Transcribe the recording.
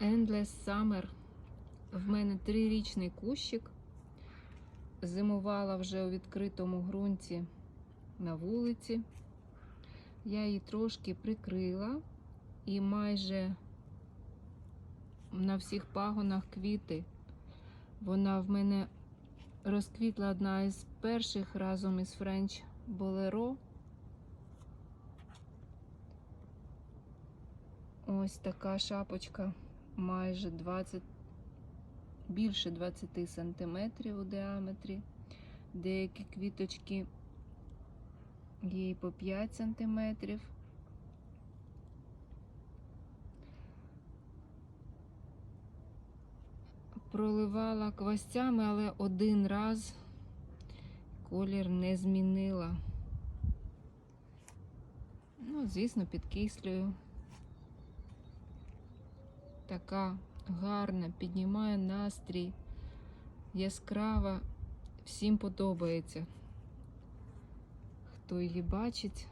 Endless Summer. В мене трирічний кущик. Зимувала вже у відкритому ґрунті на вулиці. Я її трошки прикрила і майже на всіх пагонах квіти. Вона в мене розквітла одна із перших разом із French Bolero. Ось така шапочка майже 20, більше 20 сантиметрів у діаметрі. Деякі квіточки є і по 5 сантиметрів. Проливала квастями, але один раз колір не змінила. Ну, звісно, підкислюю. Така гарна, піднімає настрій, яскрава, всім подобається. Хто її бачить,